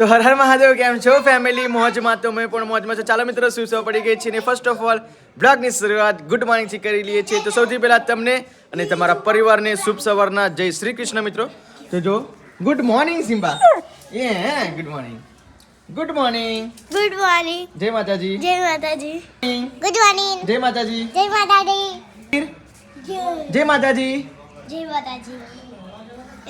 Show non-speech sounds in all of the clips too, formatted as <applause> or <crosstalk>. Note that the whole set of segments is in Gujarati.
તો હર હર મહાદેવ કેમ છો? ફેમિલી મોજમાં તો મેં પણ મોજમાં છો. ચાલો મિત્રો શું સૌ પડી ગઈ છે ને? ફર્સ્ટ ઓફ ઓલ બ્લોગની શરૂઆત ગુડ મોર્નિંગથી કરી લઈએ છીએ. તો સૌથી પહેલાં તમને અને તમારા પરિવારને શુભ સવારના. જય શ્રી કૃષ્ણ મિત્રો. તો જો ગુડ મોર્નિંગ સિમ્બા. એ good morning good morning good morning જય માતાજી. જય માતાજી. ગુડ મોર્નિંગ જય માતાજી. જય માતાજી. જય જય માતાજી. જય માતાજી.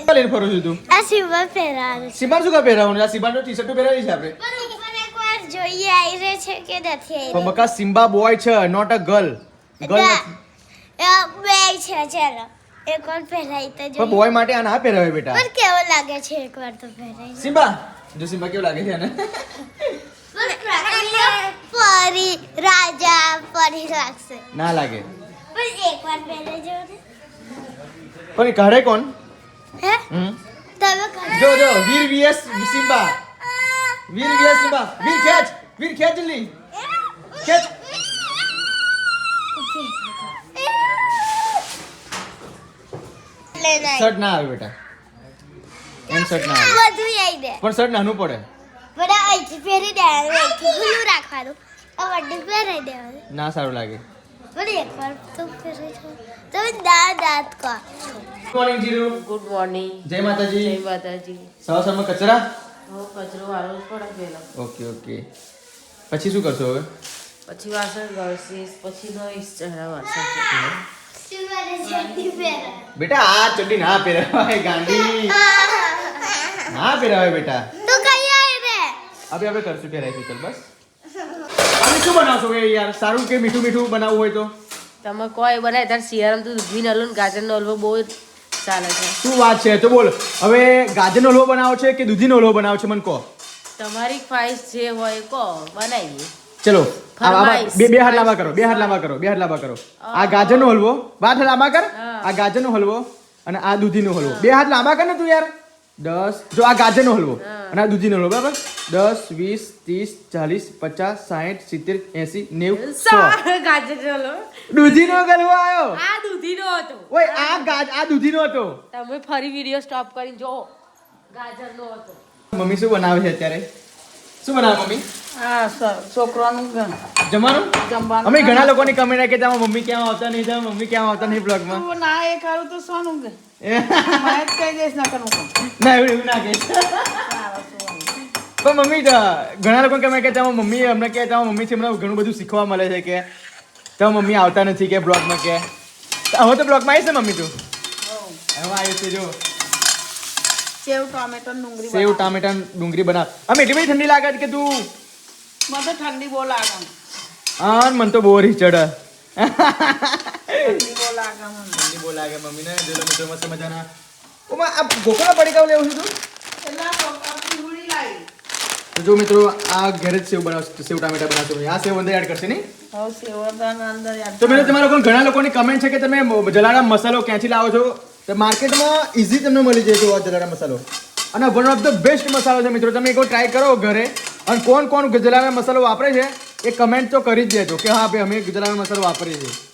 શું લઈને ફરું છું તું? આ સિમ્બા પહેરાવે સિમ્બા શું કા પહેરાવું આ સિમ્બાનો ટી શર્ટ પહેરાવી છે આપણે. પણ જોઈએ આવી છે કે નથી પણ આવી બકા સિમ્બા બોય છે નોટ અ ગર્લ ગર્લ બે છે ચાલો. એકવાર પહેરાઈ તો જોઈએ. બોય માટે આ ના પહેરાવે બેટા. પણ કેવો લાગે છે એકવાર તો પહેરાઈ સિમ્બા જો સિમ્બા કેવો લાગે છે એને પરી રાજા પરી લાગશે ના લાગે. પણ એકવાર પહેરાઈ જવું ને. પણ કાઢે કોણ? હે? તમે જો જો Veer V S Simba. Veer V S Simba. Veer ખેંચ વીર ખેંચ લી. ખેંચ. શર્ટ ના આવે બેટા. એમ શર્ટ ના આવે. બધું આવી દે. પણ શર્ટ નાનું પડે. બધા અહીંથી પહેરી દે ખુલ્લું રાખવાનું. આ વડી પહેરી દેવાનું. ના સારું લાગે. પણ એકવાર તો પહેરાઈ જાઓ તમે દાંત દાંત કહો ગુડ મોર્નિંગ જીરુ ગુડ મોર્નિંગ જય માતાજી જય માતાજી સવા સવારમાં કચરા હવે કચરો વાળવો જ પડે પહેલા ઓકે ઓકે પછી શું કરશો હવે? પછી વાસણ ઘસીશ પછી ધોઈશ ચહેરા વાસણ. શિવાને ચડ્ડી પહેરાય બેટા આ ચડ્ડી ના પહેરાવાય ગાંડી <laughs> ના પહેરાવાય બેટા. તો કઈ આવી? રે હવે હવે કરશું પહેરાઈશું ચાલ બસ. તમે શું બનાવશો કે યાર? સારું કે મીઠું મીઠું બનાવવું હોય તો? તમે કોઈ બનાય ત્યારે શિયાળામાં તો દૂધી નલો ને ગાજરનો હલવો બહુ જ ચાલે છે. શું વાત છે? તો બોલ હવે ગાજરનો હલવો બનાવો છે કે દૂધીનો હલવો બનાવો છે? મને કહો. તમારી ખ્વાહિશ જે હોય એ કહો બનાવીએ. ચલો. બે બે હાથ લાંબા કરો બે હાથ લાંબા કરો બે હાથ લાંબા કરો. આ ગાજરનો હલવો. હાથ લાંબા કર. આ ગાજરનો હલવો અને આ દૂધીનો હલવો. બે હાથ લાંબા કર ને તું યાર. દસ. જો આ ગાજરનો હલવો. અને આ દૂધીનો હલવો બરાબર? દસ વીસ ત્રીસ ચાલીસ પચાસ સાઠ સિત્તેર એસી નેવું સો. ગાજરનો હલવો. દૂધીનો હલવો આવ્યો આ દૂધીનો હતો. ઓય આ ગાજ આ દૂધીનો હતો. તમે ફરી વીડિયો સ્ટોપ કરી જો ગાજરનો હતો. મમ્મી શું બનાવે છે અત્યારે? શું બનાવે મમ્મી? હા છોકરાનું જમવાનું? જમવાનું. અમે ઘણા લોકોની કમેન્ટ આવી કે તમારા મમ્મી ક્યાં આવતા નહીં? તમારા મમ્મી ક્યાં આવતા નહીં? બ્લોગમાં ના એ ખાવું તો સોનું કે ના એવું એવું ના કહીશ પણ મમ્મી ઘણા લોકો કમે કે તમારા મમ્મી અમને કે તમારા મમ્મીથી અમને ઘણું બધું શીખવા મળે છે કે તમારા મમ્મી આવતા નથી કે બ્લોગમાં કે. હવે તો બ્લોગમાં આવીશ છે મમ્મી તું? હવે આવી છે જો. સેવ ટોમેટો ડુંગળી સેવ ટામેટા ડુંગળી બનાવ. અમે એટલી બધી ઠંડી લાગે કે તું? મને તો ઠંડી બહુ લાગે. હા મને તો બહુ રીસ ચડે. ઠંડી બહુ લાગે જોડે મિત્રો મસ્ત મજાના ઓમાં આ ગોકળા પડીકાઓ લેવું છું તું જો મિત્રો આ ઘરે જ સેવ બનાવશે સેવ ટામેટા બનાવશે આ સેવ અંદર એડ કરશે નહીં? તો મિત્રો તમારા લોકો ઘણા લોકોની કમેન્ટ છે કે તમે જલારામ મસાલો ક્યાંથી લાવો છો? તો માર્કેટમાં ઇઝી તમને મળી જાય છે આ જલારામ મસાલો. અને વન ઓફ ધ બેસ્ટ મસાલો છે મિત્રો. તમે એક ટ્રાય કરો ઘરે. અને કોણ કોણ જલારામ મસાલો વાપરે છે એ કમેન્ટ તો કરી જ દેજો કે હા ભાઈ અમે જલારામ મસાલો વાપરીએ છીએ.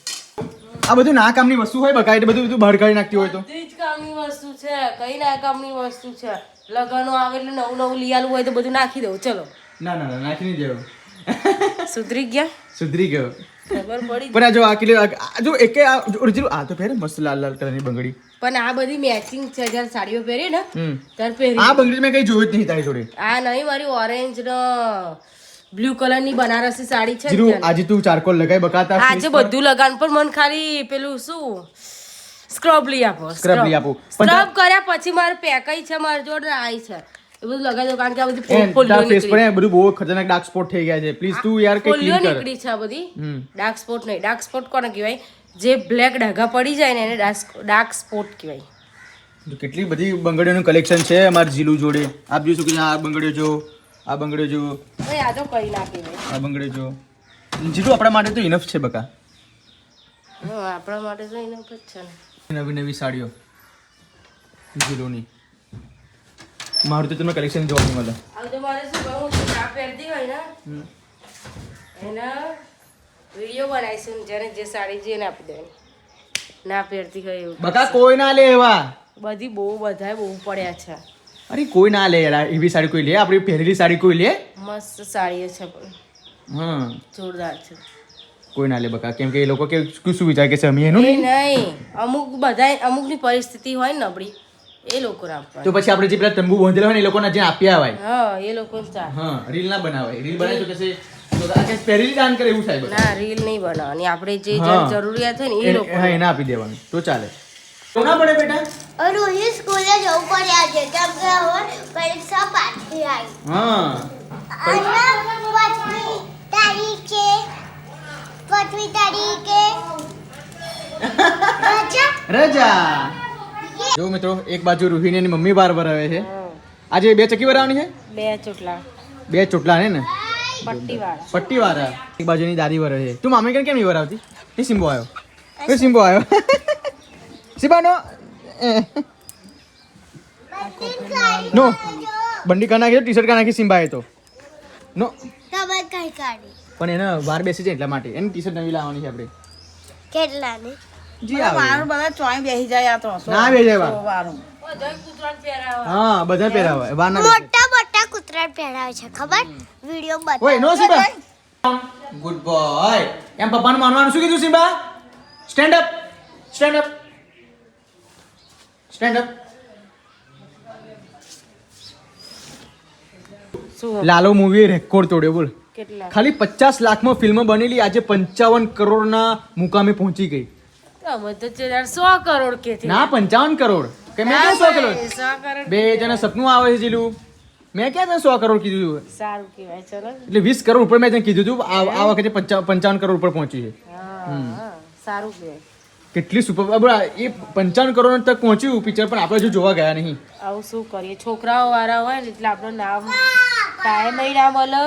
આ બધું ના કામની વસ્તુ હોય બકા એટલે બધું બધું બહાર કાઢી નાખતી હોય તો. બધી જ કામની વસ્તુ છે કઈ ના કામની વસ્તુ છે. લગનો આવે એટલે નવું નવું લીયાલું હોય તો બધું નાખી દઉં ચલો. ના ના ના નાખી નહીં દેવું. સુધરી ગયા? સુધરી ગયો. ખબર પડી પણ આ જો આ આ જો એકે આ ઓરિજિનલ આ તો પહેરે મસ્ત લાલ લાલ કલરની બંગડી. પણ આ બધી મેચિંગ છે જ્યારે સાડીઓ પહેરી ને ત્યારે પહેરી આ બંગડી મેં કઈ જોયું જ નહીં તારી જોડે. આ નહીં મારી ઓરેન્જ ને બ્લુ કલરની બનારસી સાડી છે જીરું આજે તું ચારકોલ લગાઈ બકાતા આજે બધું લગાન પણ મન ખાલી પેલું શું? સ્ક્રબ લઈ આપો સ્ક્રબ લઈ આપો. સ્ક્રબ કર્યા પછી મારે પેકઈ છે માર જોડે આઈ છે. એ બધું લગાઈ દો કારણ કે આ બધી એ ફોલ્લીઓ ફેસ પર બધું બહુ ખતરનાક ડાર્ક સ્પોટ થઈ ગયા છે. પ્લીઝ તું યાર કઈ ક્લીન કર. નીકળી છે આ બધી. ડાર્ક સ્પોટ નહીં. ડાર્ક સ્પોટ કોને કહેવાય? જે બ્લેક ડાઘા પડી જાય ને એને ડાર્ક સ્પોટ કહેવાય. કેટલી બધી બંગડીઓનું કલેક્શન છે અમારા જીલુ જોડે. આપ જોઈ શકો છો આ બંગડીઓ જો આ બંગડીઓ જો. આ તો કઈ ના કહેવાય. આ બંગડીઓ જો. જીટુ આપણા માટે તો ઇનફ છે બકા. હા, આપણા માટે તો ઇનફ જ છે ને. નવી નવી સાડીઓ. જીરોની મારું તો તમને કલેક્શન જોવા નહીં મળે. હવે તો મારે શું કહું છું? ચા પહેરતી હોય ને? એના વીડિયો બનાવીશું જેને જે સાડી છે એને આપી દેવાની. ના પહેરતી હોય એવું. બકા કોઈ ના લે એવા. બધી બહુ બધાય બહુ પડ્યા છે. અરે કોઈ ના લે યાર એવી સાડી કોઈ લે આપણી પહેરેલી સાડી કોઈ લે? મસ્ત સાડી છે પણ. હા. જોરદાર છે. કોઈ ના લે બકા કેમ કે એ લોકો કે શું વિચાર કે છે અમે એનું નહીં? નહીં અમુક બધા અમુકની પરિસ્થિતિ હોય ને નબળી એ લોકો તો પછી આપણે જે પેલા તંબુ બાંધેલા હોય ને એ લોકોને જે આપ્યા હોય. હા એ લોકો હા રીલ ના બનાવાય. રીલ બનાવે તો કહેશે તો આ કે પહેરેલી દાન કરે એવું થાય ના રીલ નહીં બનાવવાની. આપણે જે જરૂરિયાત હોય ને એ લોકો હા એને આપી દેવાનું. તો ચાલે. તો ના પડે બેટા. રોહિત સ્કૂલે જવું પડે આજે. કેમ કે હવે પરીક્ષા પાછી આવી. હા. અને પાંચમી તારીખે પાંચમી તારીખે રજા. રજા. જો મિત્રો એક બાજુ રૂહીને એની મમ્મી બાર ભરાવે છે. આજે બે ચકી ભરાવાની છે? બે ચોટલા. બે ચોટલા ને? ને પટ્ટીવાળા એક બાજુની દાદી ભરે છે. તું મામી કેમ કેમ નહીં ભરાવતી એ સિમ્બો આવ્યો એ સિમ્બો આવ્યો <laughs> સિમ્બાનો નો બંડી કા નાખી ટી શર્ટ કા નાખી સિમ્બા એ તો. નો તમે કઈ કાઢી પણ એને વાર બેસી જાય એટલા માટે. એની ટી શર્ટ નવી લાવવાની છે આપણે. કેટલાની? જી આવે. મારું બધા ચોય બેસી જાય આ તો. ના બેસી જાય વારું. હા બધા પહેરાવે. વાર ના બેસે. મોટા મોટા કૂતરા પહેરાવે છે ખબર? વિડિયો ઓય નો સિમ્બા. ગુડ બોય એમ પપ્પાનું માનવાનું શું કીધું Simba? Stand up stand up stand up શું લાલો મૂવી રેકોર્ડ તોડ્યો બોલ. ખાલી પચાસ લાખમાં ફિલ્મ બનેલી આજે પંચાવન કરોડના મુકામે પહોંચી ગઈ. સો કરોડ કે ના પંચાવન કરોડ. કે મેં ક્યાં સો કરોડ? બે જણા સપનું આવે છે જીલું. મેં ક્યાં તને સો કરોડ કીધું હતું? સારું કહેવાય ચલો. એટલે વીસ કરોડ ઉપર મેં તને કીધું હતું આ આ વખતે પંચાવન કરોડ ઉપર પહોંચ્યું છે. સારું કહેવાય. કેટલી સુપર એ પંચાવન કરોડ તક પહોંચ્યું પિક્ચર પણ આપણે જો જોવા ગયા નહીં. આવું શું કરીએ? છોકરાઓ વાળા હોય ને એટલે આપણું નામ ટાઈમ ના મળે.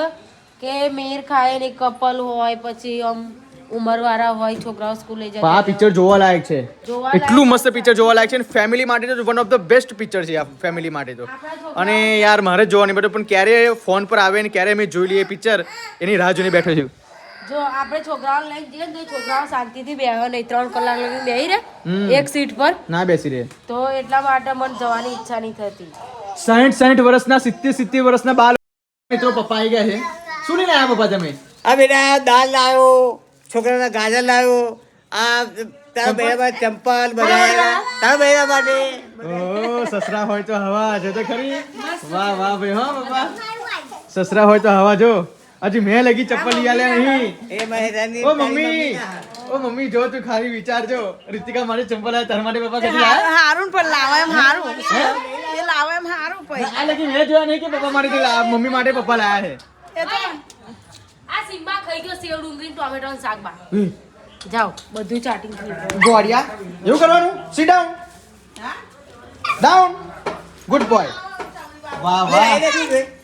કે મેર ખાય ને કપલ હોય પછી આમ ઉંમર વાળા હોય છોકરાઓ સ્કૂલે જાય આ પિક્ચર જોવા લાયક છે. એટલું મસ્ત પિક્ચર જોવા લાયક છે અને ફેમિલી માટે તો one of the best picture છે આ ફેમિલી માટે તો. અને યાર મારે જ જોવાની બેઠો પણ ક્યારે ફોન પર આવે ને ક્યારે મેં જોઈ લઈએ પિક્ચર એની રાહ જોઈને બેઠો છું. જો આપણે છોકરાઓ લઈ જઈએ ને તો છોકરાઓ શાંતિથી બેહે નહીં. ત્રણ કલાક લગી બેહી રહે. એક સીટ પર. ના બેસી રહે. તો એટલા માટે મને જવાની ઈચ્છા નહીં થતી. સાઠ સાઠ વર્ષના સિત્તેર સિત્તેર વર્ષના બાલ મિત્રો પપ્પા આવી ગયા છે. શું લઈને આવ્યા પપ્પા તમે? આ બેટા દાળ લાવ્યો છોકરાના ગાજર લાવ્યો આ તારા માટે ચંપલ બધા તારા બેડા માટે. ઓ સસરા હોય તો હવા જો તો ખરી. વાહ વાહ ભાઈ હા પપ્પા. સસરા હોય તો હવા જો. હજી મેં લગી ચપ્પલ લઈ આલ્યા નહીં. એ મહેરાની ઓ મમ્મી. ઓ મમ્મી જો તું ખાલી વિચારજો. રીતિકા મારી ચંપલ આવે તાર માટે પપ્પા કદી હારું પણ લાવા એમ હારું. એ લાવે એમ હારું પછી આ લગી મેં જોયા નહીં કે પપ્પા મારી મમ્મી માટે પપ્પા લાયા છે. આ સિમ્બા ખાઈ ગયો સેવ ડુંગળી ટોમેટો શાક બા જાઓ બધું ચાટિંગ થઈ ગયું. ગોળિયા. એવું કરવાનું? Sit down down good boy વાહ વાહ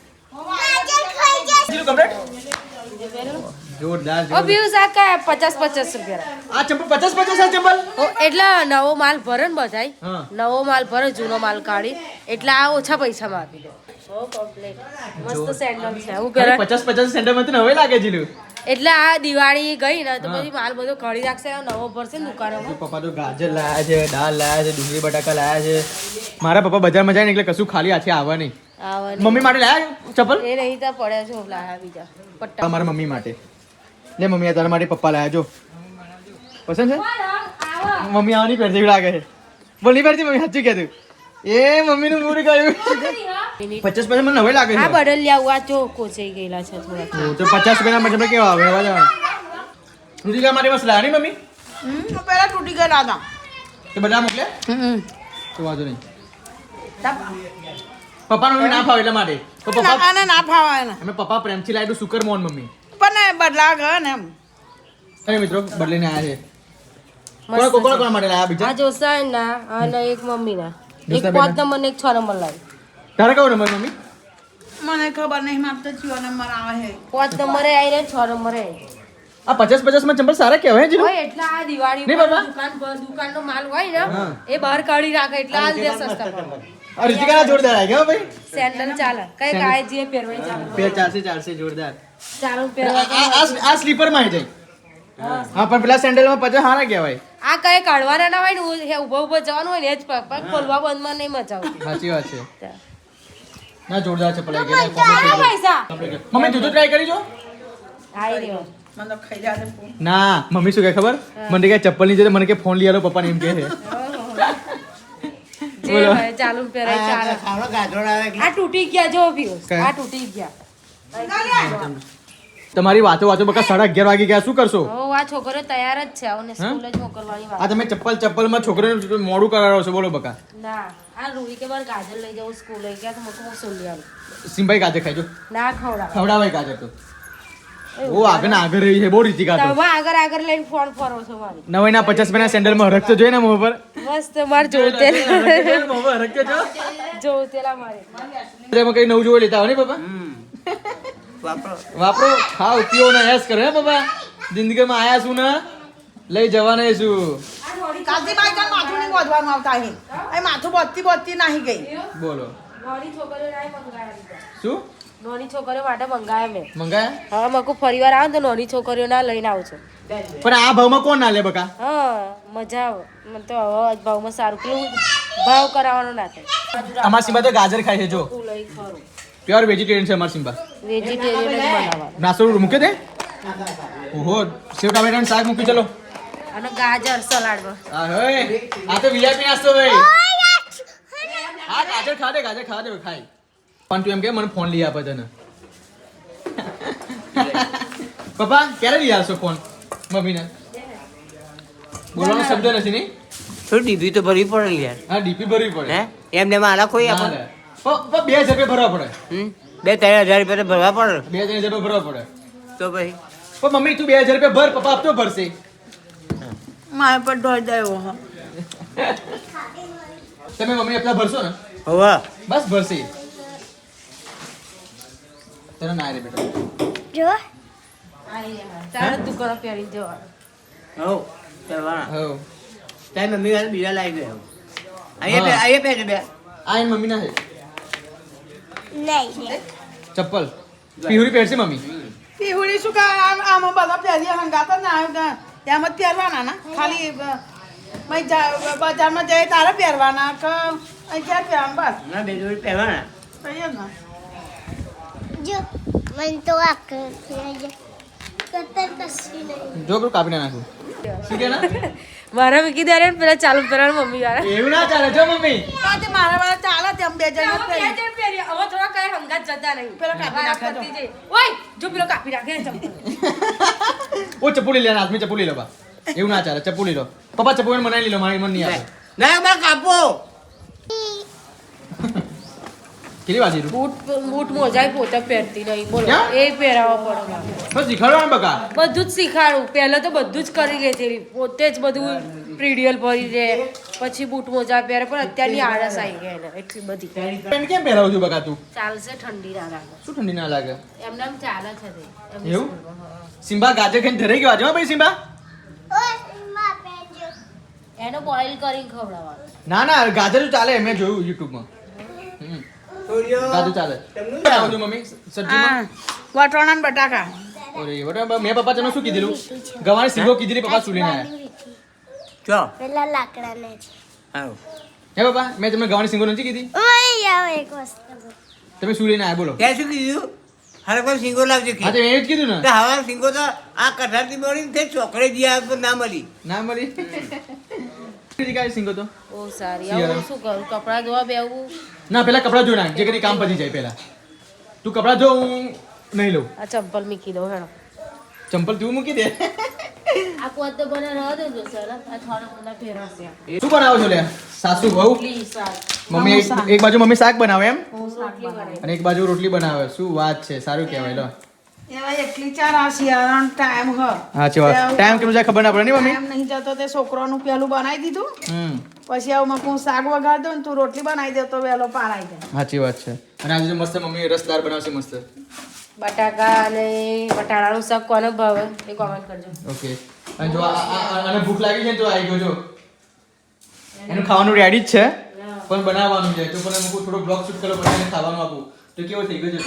જોરદાર ઓ રૂપિયા આ ચંપલ આ ચંપલ? ઓ, એટલે નવો માલ ભરે ને બધાય નવો માલ ભરે જૂનો માલ કાઢી. એટલે આ ઓછા પૈસામાં આપી દે. બહુ complete. મસ્ત સેન્ડલ છે. હું કરે પચાસ પચાસ સેન્ટરમાં હવે લાગે જીલું. એટલે આ દિવાળી ગઈ ને તો પછી માલ બધો કાઢી રાખશે નવો ભરશે ને દુકાનોમાં. પપ્પા તો ગાજર લાયા છે દાળ લાયા છે ડુંગળી બટાકા લાયા છે. મારા પપ્પા બજારમાં જાય ને એટલે કશું ખાલી હાથે આવવા નહીં. આવવાની મમ્મી માટે લાયા ચપ્પલ? એ નહીં તો પડ્યા છે લાયા બીજા. પટ્ટા. મારા મમ્મી માટે. લે મમ્મી આ તારા માટે પપ્પા લાયા જો. પસંદ છે? મમ્મી આવવાની પહેરતી એવું લાગે છે. બોલ નહીં પહેરતી મમ્મી સાચું કહેતું. એ મમ્મીનું મૂડ ગયું. પચાસ પૈસા મને હવે લાગે આ બદલ લ્યા આ જો કોચાઈ ગયેલા છે થોડા. તો પચાસ રૂપિયાના મતલબ કેવા આવે? જ આવે રુચિકા મારી બસ લાયા નહીં મમ્મી? હમ, પેલા તૂટી ગયેલા હતા. તો બધા મોકલ્યા? તો વાંધો નહીં. પપ્પાનો મમ્મી ના ફાવે એટલે માટે તો પપ્પા આને ના ફાવે ને અમે પપ્પા પ્રેમથી લાવ્યું સુકર મોહન મમ્મી. પણ બદલા ગયો ને એમ. અરે મિત્રો બદલીને આવ્યા છે. કોણ કોણ કોણ માટે લાયા બીજા? આ જોસાઈ ના અને એક મમ્મી ના એક પાંચ નંબર ને એક છ નંબર લાવી. તારે કયો નંબર મમ્મી? મને ખબર નહીં મારે તો છ નંબર આવે છે. પાંચ નંબરે આવી રહ્યા છ નંબરે આવી આ પચાસ પચાસમાં ચંપલ સારા કહેવાય જીલું એટલે આ દિવાળી નહીં બાબા? દુકાન પર દુકાનનો માલ હોય ને એ બહાર કાઢી રાખે એટલે આ દે સસ્તા પડે રિતિકા જોરદાર આવી ગયા ભાઈ. સેન્ડલ ચાલે. કઈ કાય જે પહેરવાય ચાલે. બે ચારસે ચારસે જોરદાર. ચાલો પહેરવા આ- આ સ્લીપરમાં જાય હા પણ પેલા સેન્ડલમાં પચાસ સારા કહેવાય. આ કઈ કાઢવાના ના હોય ને ઊભો ઊભો જવાનું હોય ને એ જ પગ પગ ખોલવા બંધમાં નહીં મચાવતી. સાચી વાત છે. ના જોરદાર ચપ્પલ આવી ગયા. મમ્મી તું તો ટ્રાય કરી જો. આઈ રહ્યો ના મમ્મી શું કહે ખબર? મને કે ચપ્પલની જગ્યાએ મને કે ફોન લઈ આલો પપ્પાને એમ કે છે. બોલો. ચાલુ પહેરાય ચાલો. ખાવડો આવે આ તૂટી ગયા જો પિયુષ આ તૂટી ગયા. તમારી વાતો વાતો બકા સાડા અગિયાર વાગી ગયા શું કરશો? આ છોકરો તૈયાર જ છે આવને સ્કૂલ જ મોકલવાની આ તમે ચપ્પલ ચપ્પલમાં છોકરીને મોડું કરાવો છો બોલો બકા. ના આ રૂહી કે બાર ગાજર લઈ સ્કૂલ લઈ ગયા તો મોટું મોટું સોલી આલું સિમ્બાઈ ગાજર ખાજો ના ખવડાવ. ખવડાવાય ગાજર તો. ઓ આગળ આગળ રહી છે બહુ રીતિ કાઢો તમે આગળ આગળ લઈને ફોન ફરો છો મારી. નવાઈ ના પચાસ મહિના સેન્ડલમાં હરખ જોઈએ ને મોં પર મસ્ત માર જોતેલા મોં પર હરખ જો. જોતેલા મારે એમાં કઈ નવું જોવા લેતા ને પપ્પા? વાપરો. વાપરો? ખાઓ પીઓ ને એસ કરો હે પપ્પા? જિંદગીમાં આયા શું ને લઈ જવાના શું કાલથી બાઈ કાલ માથું નહીં બોધવાનું આવતા એ માથું બોધતી બોધતી નાહી ગઈ. બોલો. છોકરીઓ શું? નોની છોકરીઓ માટે મંગાયા મેં. મંગાયા? હા મકુ ફરીવાર આવે ને તો નોની છોકરીઓ ના લઈને આવજો પણ આ ભાવમાં કોણ ના લે બકા? હા મજા આવે. મને તો હવે ભાવમાં સારું પેલું ભાવ કરાવવાનો ના થાય. અમાર સિંબા તો ગાજર ખાય છે જો. તું લઈ ખરું. પ્યોર વેજીટેરિયન છે અમાર સિંબા વેજીટેરિયન જ બનાવવાનું. નાસ્તો મૂકે દે. ઓહો સેવ ટામેટાનું શાક મૂકી ચલો. અને ગાજર સલાડમાં આ હે આ તો વીઆઈપી નાસ્તો ભાઈ. હા ગાજર ખા દે ગાજર ખા દે ખાય. પણ તું એમ કે મને ફોન લઈ આપે તને. પપ્પા ક્યારે લઈ આવશો ફોન મમ્મીને? બોલવાનો શબ્દ નથી નહીં? થોડી ડીપી તો ભરવી પડે યાર હા ડીપી ભરવી પડે. હે? એમને એમાં આલા કોઈ ના આપણને લે. પ- પ- બે હજાર રૂપિયા ભરવા પડે. હમ? બે ત્રણ હજાર રૂપિયા તો ભરવા પડે. બે ત્રણ હજાર રૂપિયા ભરવા પડે. તો ભાઈ પણ મમ્મી તું બે હજાર રૂપિયા ભર પપ્પા આપતો ભરશે. મારે પર ઢોળ દેવો હ. તમે મમ્મી આપતા ભરશો ને? હવા. બસ ભરશે. તને ના રે બેટા. જો. ચાલો પહેરી જવાનું હો ચલવાના હો તારી મમ્મી વાળા બીજા લાવી દે અહીંયા અહીંયા પહેરજો બે. આ એની મમ્મી ના છે. નહીં. ચપ્પલ. પીહુરી પહેરશે મમ્મી. પીહુડી શું કા આમ બધા પહેરી હંગાતા ના એમ જ પહેરવાના ના. ખાલી બજારમાં જઈએ તારે પહેરવાના કે ક્યાં પહેરવાનું? બસ. ના બે જોડી પહેરવાના. તો જ મને તો આ કાપી નાખું. શું કે ના? <laughs> મારા મૂકી દે ને પેલા ચાલુ પેલા મમ્મી વાળા. એવું ના ચાલે. જો મમ્મી. તો તે મારા વાળા ચાલે તેમ બે જણ પહેરી. હવે થોડા કઈ હંગાત જતા નહીં. પેલો કાપી નાખે તો. ઓય જો પેલો કાપી નાખે ને <laughs> ઓ ચપુલી લેના લે હાથમાં ચપુલી લો બા. એવું ના ચાલે. ચપુલી લો. પપ્પા ચપુલી મને લઈ લો મારી મન નહીં આવે ના મારે કાપો કેટલી વાજી રૂ? બૂટ બૂટ મોજાય પોતે પહેરતી નહીં. બોલો એ પહેરાવવા પડે તો શીખવાડવાનું બકા? બધું જ શીખાડું પહેલા તો બધું જ કરી લેતી પોતે જ બધું પ્રિડિયલ ભરી દે. પછી બૂટ મોજા પહેરે પણ અત્યારની આળસ આવી ગઈ એને એટલી બધી. પેન્ટ કેમ પહેરાવું છું બકા તું? ચાલશે ઠંડી ના લાગે. શું ઠંડી ના લાગે? એમને એમ ચાલે છે એવું? સિમ્બા ગાજર ખાઈને ધરાઈ ગયો આજે હો ભાઈ સિમ્બા? ઓયમાં પેજો એને બોઇલ કરીને ખવડાવવાનો. ના ના ગાજર ચાલે મેં જોયું યુટ્યુબમાં હમ. ચાલે. બનાવો મમ્મી? સબ્જીમાં? વટોણા ને બટાકા. ઓરે બરાબર મેં પપ્પા તને શું કીધેલું? ગવાની સીગો કીધેલી પપ્પા સુલીને આયા? ચો પેલા લાકડાને છે આવો. હે પપ્પા મેં તમને ગવાની સીગો નથી કીધી? ઓય આવો એક વસ્તુ. તમે શું લઈને આવ્યા બોલો. ત્યાં શું કીધું? હારે કોઈ સિંગો લાવજો હા તો એ જ કીધું ને. હવા સિંગો તો આ કઠારથી મળીને તે ચોકડે ગયા તો ના મળી. ના મળી? કીધી સિંગો તો? બહુ સારી. શિયાળા. શું કરું? કપડા ધોવા બેવું ના પેલા કપડા ધોઈ નાખ જે કરી કામ પતી જાય પેલા. તું કપડા ધો હું નહીં લઉં. આ ચંપલ મૂકી દો હેડો. ચંપલ તું મૂકી દે. આ પોત તો બને રહો દેજો સર. આ થોડો બધા ફેરવશે શું બનાવો છો લે? સાસુ બહુ મમ્મી એક- બાજુ મમ્મી શાક બનાવે એમ? અને એક બાજુ રોટલી બનાવે. શું વાત છે સારું કહેવાય લો. ટાઈમ હ. ટાઈમ જાય ખબર ના પડે નહીં મમ્મી? નહીં જતો તે છોકરાનું પેલું બનાવી દીધું. પછી આવું મકું શાક વગાડ દઉં ને તું રોટલી બનાવી દે તો વહેલો પારાઈ જાય સાચી વાત છે. અને આજે મસ્ત મમ્મી રસદાર બનાવશે મસ્ત. બટાકા અને બટાટાનું શાક કોને ભાવે એ કોમેન્ટ કરજો. ઓકે. અને જો આને ભૂખ લાગી છે તો આવી ગયો જો. એનું ખાવાનું રેડી જ છે. પણ બનાવવાનું છે. તો પણ હું થોડો બ્લોગ શૂટ કરો પછી ખાવાનું આપું. તો કેવો થઈ ગયો છે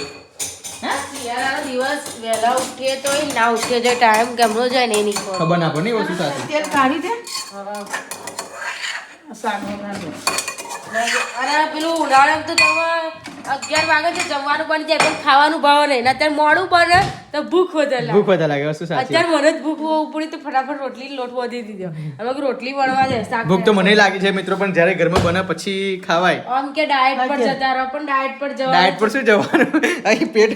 શિયાળાનો દિવસ વહેલા ઉઠીએ તો ના ઉઠીએ જો ટાઈમ કેમનો જાય નહીં ખબર. ના પડે નહીં વસ્તુ સાથે. તેલ કાઢી દે. હા. શાક દે પેલું ઉનાળામાં તો તમે અગિયાર વાગે છે જમવાનું બની જાય પણ ખાવાનું ભાવ નહીં. ને અત્યારે મોડું બને તો ભૂખ વધારે લાગે ભૂખ વધારે લાગે વસ્તુ સાચી. અત્યારે મને જ ભૂખ ઉપડી તો ફટાફટ રોટલી લોટ વધી દીધો. અમે રોટલી વણવા જાય શાક ભૂખ તો મને લાગી છે મિત્રો પણ જ્યારે ઘરમાં બને પછી ખવાય. આમ કે ડાયટ પર જતા રહો પણ ડાયટ પર જવા ડાયટ પર શું જવાનું? અહીં પેટ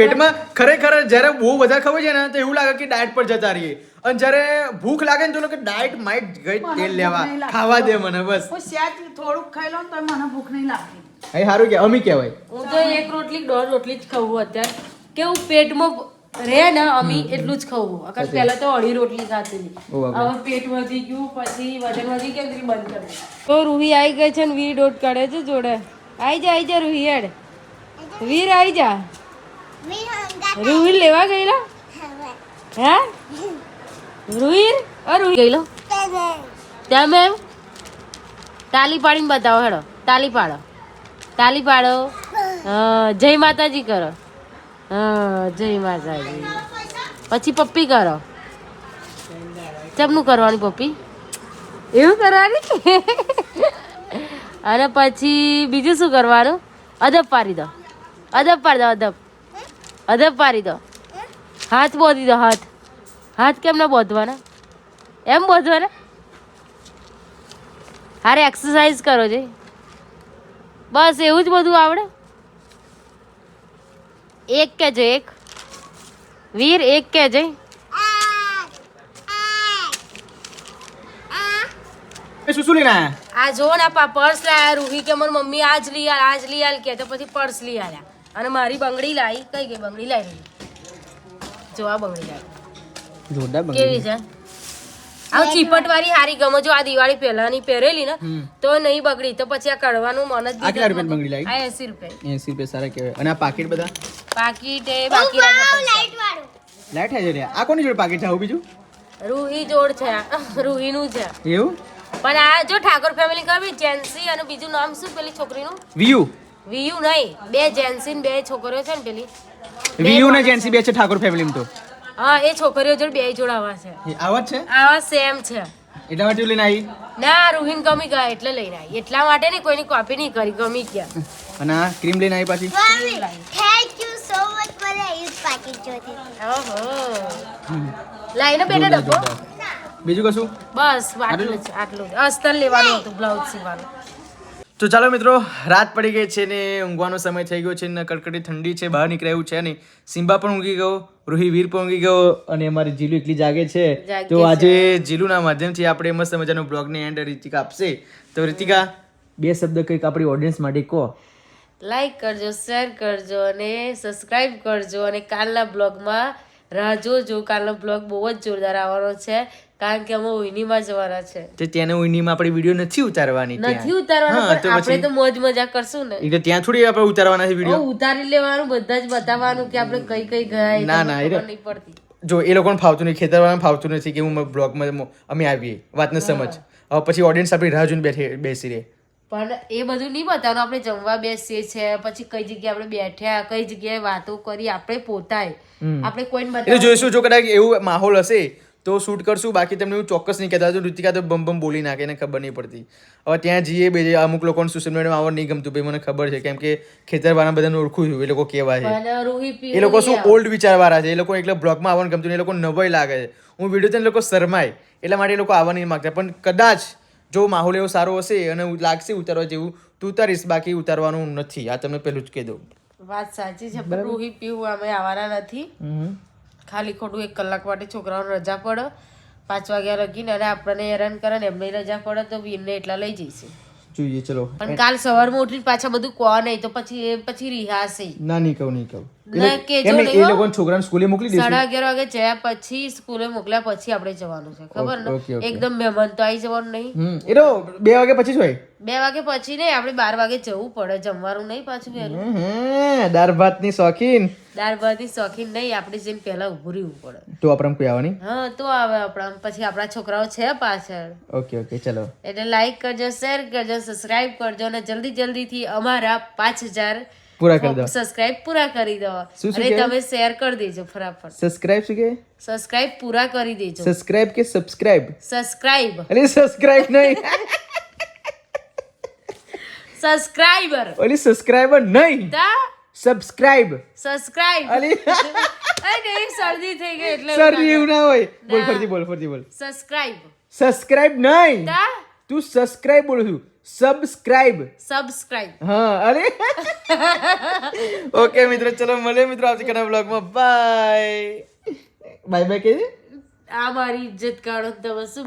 પેટમાં ખરેખર જ્યારે બહુ વધારે ખબર છે ને તો એવું લાગે કે ડાયટ પર જતા રહીએ. અને જ્યારે ભૂખ લાગે ને તો કે ડાયટ માઇટ ગઈ તેલ લેવા ખાવા દે મને બસ. હું સ્યાજ થોડુંક ખાઈ લઉં તો મને ભૂખ નહીં લાગતી. અહીં સારું કે અમી કહેવાય. હું તો એક રોટલી દોઢ રોટલી જ ખાવું અત્યારે. કેવું પેટમાં રે ને અમી એટલું જ ખાવું અગર પહેલા તો અઢી રોટલી ખાતી હવે પેટ વધી ગયું પછી વજન વધી ગયું એટલે બંધ કરી તો રૂહી આવી ગઈ છે ને વીર ડોટ કાઢે છે જોડે. આવી જા આવી જા રૂહી હેડ. વીર આવી જા. વીર લેવા ગયેલા? હે? રૂહીર અ રૂહી ગયેલો. ત્યાં મેમ તાલી પાડીને બતાવો હેડો. તાલી પાડો. તાલી પાડો. જય માતાજી કરો. જય માતાજી. પછી પપ્પી કરો. ચમનું કરવાની પપ્પી? એવું કરવાની? અને પછી બીજું શું કરવાનું? અદબ પાડી દો. અદબ પાડી દો, અદબ. અદબ પાડી દો. હાથ બોધી દો હાથ. હાથ કેમ ના બોધવાના? એમ બોધવાના? હારે એક્સરસાઇઝ કરો છે બસ એવું જ બધું આવડે? એક કે છે એક. વીર એક કે છે શું આ જો ને પર્સ લાયા રૂહી કે મારી મમ્મી આજ લઈ આલ આજ લઈ આલ. કે તો પછી પર્સ લઈ આલ્યા. અને મારી બંગડી લાવી કઈ ગઈ બંગડી લાવી જો આ બંગડી લાવી જોરદાર કેવી છે? આ ચીપટ વાળી હારી ગમે જો આ દિવાળી પહેલાની પહેરેલી ને તો નહીં બગડી. તો પછી આ કરવાનું મન જ આ કેટલા રૂપિયાની બંગડી લાવી? આ એસી રૂપિયા 80 રૂપિયા સારા કહેવાય. અને આ પાકીટ બધા? પાકીટ એ બાકી રાખો લાઈટ વાળું લાઈટ હે છે આ કોની જોડે પાકીટ છે? આવું બીજું? રૂહી જોડ છે. <laughs> રૂહી નું છે. એવું? પણ આ જો ઠાકોર ફેમિલી કરવી જેન્સી અને બીજું નામ શું? પેલી છોકરીનું? વીયુ. વિયુ નહીં. બે જેન્સી ને બે છોકરીઓ છે ને પેલી. વીયુ ને જેન્સી બે છે ઠાકોર ફેમિલી તો? હા એ છોકરીઓ જોડે બે જોડ આવા છે આવા છે? આવા સેમ છે. એટલા માટે લઈને આવી? ના રોહિન ગમી ગયા એટલે લઈને આવી. એટલા માટે ને કોઈની કોપી નહીં કરી ગમી ગયા. અને આ ક્રીમ લઈને આવી પાછી? થેન્ક યુ સો મચ મને એ પાકીટ જોતી ઓહો. લાઈનો બેટા ડબ્બો? બીજું કશું? બસ આટલું જ આટલું જ. અસ્તર લેવાનું હતું બ્લાઉઝ સીવાનું. તો ચાલો મિત્રો રાત પડી ગઈ છે ને ઊંઘવાનો સમય થઈ ગયો છે ને કડકડી ઠંડી છે બહાર નીકળે એવું છે નહીં. સિમ્બા પણ ઊંઘી ગયો રૂહી વીર પણ ઊંઘી ગયો અને અમારી જીલુ એકલી જાગે છે. તો આજે જીલુના માધ્યમથી આપણે મસ્ત મજાનો બ્લોગની એન્ડ રીતિકા આપશે. તો રીતિકા બે શબ્દ કંઈક આપણી ઓડિયન્સ માટે કહો. લાઈક કરજો શેર કરજો અને સબસ્ક્રાઇબ કરજો અને કાલના બ્લોગમાં રાહ જોજો કાલનો બ્લોગ બહુ જ જોરદાર આવવાનો છે કારણ કે અમે ઉઈનીમાં જવાના છે. તો તેને ઉઈનીમાં આપણે વીડિયો નથી ઉતારવાની નથી ઉતારવાનું પણ આપણે તો મોજ મજા કરશું ને. એટલે ત્યાં થોડી આપણે ઉતારવાના છે વીડિયો ઉતારી લેવાનું બધા જ બતાવવાનું કે આપણે કઈ કઈ ગયા ના, ના, એ નહીં પડતી. જો એ લોકોને ફાવતું નહીં ખેતરવાળાને ફાવતું નથી કે હું બ્લોગમાં અમે આવીએ વાતને સમજ. હવે પછી ઓડિયન્સ આપણી રાહ જોઈને બેઠી બેસી રહે. પણ એ બધું નહીં બતાવવાનું. આપણે જમવા બેસીએ છીએ પછી કઈ જગ્યાએ આપણે બેઠ્યા કઈ જગ્યાએ વાતો કરી આપણે પોતાય આપણે કોઈને એટલે બતાવ જોઈશું જો કદાચ એવું માહોલ હશે તો શૂટ કરશું. બાકી તમને એવું ચોક્કસ નહીં કહેતા. ઋતિકા તો બમ બમ બોલી નાખે એને ખબર નહીં પડતી. હવે ત્યાં જઈએ બે અમુક લોકોને સોશિયલ મીડિયામાં આવડ નહીં ગમતું. ભાઈ મને ખબર છે કેમ કે ખેતરવાળા બધાને ઓળખું છું એ લોકો કેવા છે. એ લોકો શું ઓલ્ડ વિચારવાળા છે એ લોકો એકલા બ્લોગમાં આવવાનું ગમતું નહીં એ લોકો નવાઈ લાગે છે. હું વીડિયો તેને લોકો શરમાય એટલા માટે એ લોકો આવવા નહીં માગતા. પણ કદાચ જો માહોલ એવો સારો હશે અને લાગશે ઉતારવા જેવું તો ઉતારીશ. બાકી ઉતારવાનું નથી. આ તમને પેલું જ કહી દઉં. વાત સાચી છે પણ રૂહી પીવું અમે આવવાના નથી. ખાલી ખોટું એક કલાક માટે છોકરાઓને રજા પડે. પાંચ વાગ્યા લગીને અને આપણને હેરાન કરે ને એમને રજા પડે તો વીરને એટલા લઈ જઈશું. જોઈએ ચલો. પણ કાલ સવારમાં ઉઠીને પાછા બધું કો નહીં તો પછી પછી રિહાશે ના નહીં કહું નહીં કહું. નહીં એ. લોકોને છોકરાને સ્કૂલે મોકલી દઈશું. સાડા અગિયાર વાગે જયા પછી સ્કૂલે મોકલ્યા પછી આપણે જવાનું છે. ખબર ને? એકદમ મહેમાન તો આવી જવાનું નહીં. એ તો બે વાગે પછી જ હોય. બે વાગે પછી નહીં આપણે બાર વાગે જવું પડે જમવાનું નહીં પાછું વહેલું. ભાતની શોખીન. દાળ ભાતની શોખીન નહીં આપણે જઈને પહેલા ઊભું રહેવું પડે. તો આપણે કોઈ આવવાની હા તો આવે આપણા પછી આપણા છોકરાઓ છે પાછળ. ઓકે ઓકે ચલો. એટલે લાઈક કરજો શેર કરજો સબસ્ક્રાઇબ કરજો અને જલ્દી જલ્દીથી અમારા પાંચ હજાર પૂરા કરી દો. સબસ્ક્રાઇબ પૂરા કરી દો. અને તમે શેર કરી દેજો ફટાફટ. સબસ્ક્રાઇબ શું કે સબસ્ક્રાઇબ પૂરા કરી દેજો. સબસ્ક્રાઇબ કે સબસ્ક્રાઇબ સબસ્ક્રાઇબ અરે સબસ્ક્રાઇબ નહીં. સબસ્ક્રાઇબર <laughs> ઓલી સબસ્ક્રાઇબર નહીં. તા સબસ્ક્રાઇબ સબસ્ક્રાઇબ અલી. <laughs> અરે શરદી થઈ ગઈ એટલે સર એવું ના હોય. બોલ ફરતી બોલ ફરતી બોલ. સબસ્ક્રાઇબ સબસ્ક્રાઇબ નહીં. તા? સબસ્ક્રાઇબ બોલું છું. સબસ્ક્રાઇબ સબસ્ક્રાઇબ હા અરે ઓકે <laughs> મિત્રો ચલો મળે મિત્રો આવતીકાલના બ્લોગમાં બાય બાય બાય કે આ મારી ઇજ્જત કાઢો તો તમે. શું